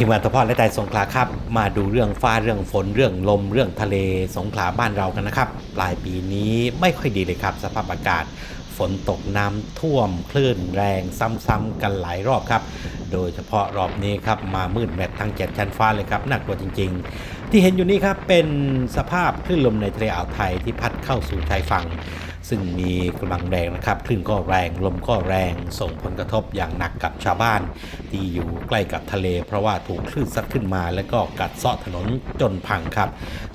ทีมงานทพและใจสงขลาครับ มาดูเรื่องฟ้าเรื่องฝนเรื่องลม เรื่องทะเลสงขลาบ้านเรากันนะครับ ปลายปีนี้ไม่ค่อยดีเลยครับ สภาพอากาศ ฝนตกน้ำท่วมคลื่นแรงซ้ำๆกันหลายรอบครับ โดยเฉพาะรอบนี้ครับมามืดแมททั้งเจ็ดชั้นฟ้าเลยครับน่ากลัวจริง ๆ ที่เห็นอยู่นี้ครับเป็นสภาพคลื่นลมในทะเลอ่าวไทยที่พัดเข้าสู่ชายฝั่งซึ่งมีกำลังแรงนะครับคลื่นก็แรงลมก็แรง ส่งผลกระทบอย่างหนักกับชาวบ้าน ที่อยู่ใกล้กับทะเล เพราะว่าถูกคลื่นซัดขึ้นมา แล้วก็กัดเซาะถนนจนพังครับ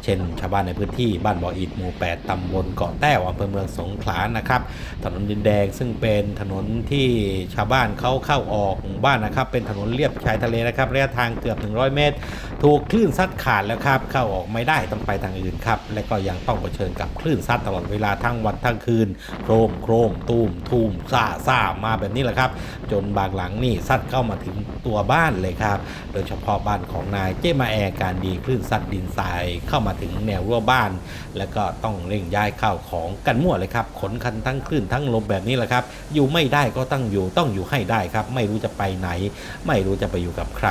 เช่น ชาวบ้านในพื้นที่บ้านบ่ออิดหมู่ 8ตำบลเกาะแต้วอำเภอเมืองสงขลานะครับถนนดินแดง ซึ่งเป็นถนนที่ชาวบ้านเขาเข้าออกบ้านนะครับ เป็นถนนเลียบชายทะเลนะครับระยะทางเกือบ 100 เมตร ถูกคลื่นซัดขาดแล้วครับ เข้าออกไม่ได้ต้องไปทางอื่นครับ และก็ยังต้องเผชิญกับคลื่นซัดตลอดเวลาทั้งวันทั้งคืน โครมโครมตูมทูมซ่าซ่ามาแบบนี้แหละครับ จนบางหลังนี่ซัดเข้ามาถึงตัวบ้านเลยครับ โดยเฉพาะบ้านของนายเจมาแอร์การดีคลื่นซัดดินทรายเข้ามาถึงแนวรั้วบ้าน แล้วก็ต้องเร่งย้ายข้าวของกันมั่วเลยครับขนคันทั้งคลื่นทั้งลมแบบนี้แหละครับ อยู่ไม่ได้ก็ต้องอยู่ต้องอยู่ให้ได้ครับ ไม่รู้จะไปไหน ไม่รู้จะไปอยู่กับใคร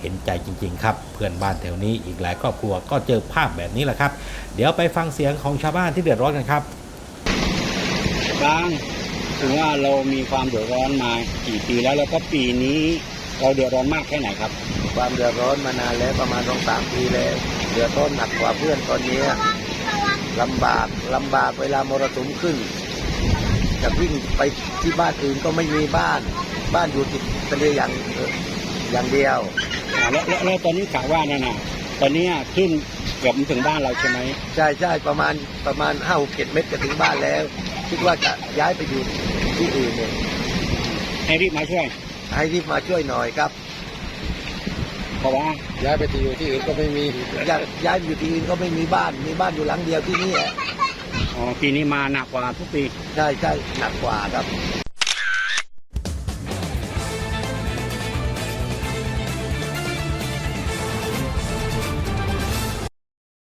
เห็นใจจริง ๆ ครับ เพื่อนบ้านแถวนี้อีกหลายครอบครัวก็เจอภาพแบบนี้แหละครับ เดี๋ยวไปฟังเสียงของชาวบ้านที่เดือดร้อนกันครับบางถึงว่าเรามีความเดือดร้อนมากี่ปีแล้วแล้วก็ปีนี้เราเดือดร้อนมากแค่ไหนครับ ความเดือดร้อนมานานแล้วประมาณสองสามปีแล้วเดือดร้อนหนักกว่าเพื่อนตอนนี้ลำบากลำบากเวลามรสุมขึ้น จะวิ่งไปที่บ้านอื่นก็ไม่มีบ้าน บ้านอยู่ติดทะเลอย่างเอ่ออย่างเดียวอ่าแล้วแล้วแล้วตอนนี้กะว่านั่นน่ะตอนนี้ขึ้นเกือบมาถึงบ้านเราใช่ไหมใช่ใช่ประมาณประมาณห้าหกเจ็ดเมตรจะถึงบ้านแล้ว คิดว่าจะย้ายไปอยู่ที่อื่นเนี่ยให้รีบมาช่วยให้รีบมาช่วยหน่อยครับเพราะว่าย้ายไปที่อยู่ที่อื่นก็ไม่มีย้ายย้ายไปอยู่ที่อื่นก็ไม่มีบ้านมีบ้านอยู่หลังเดียวที่นี่แหละ อ๋อปีนี้มาหนักกว่าทุกปี ใช่ใช่หนักกว่าครับ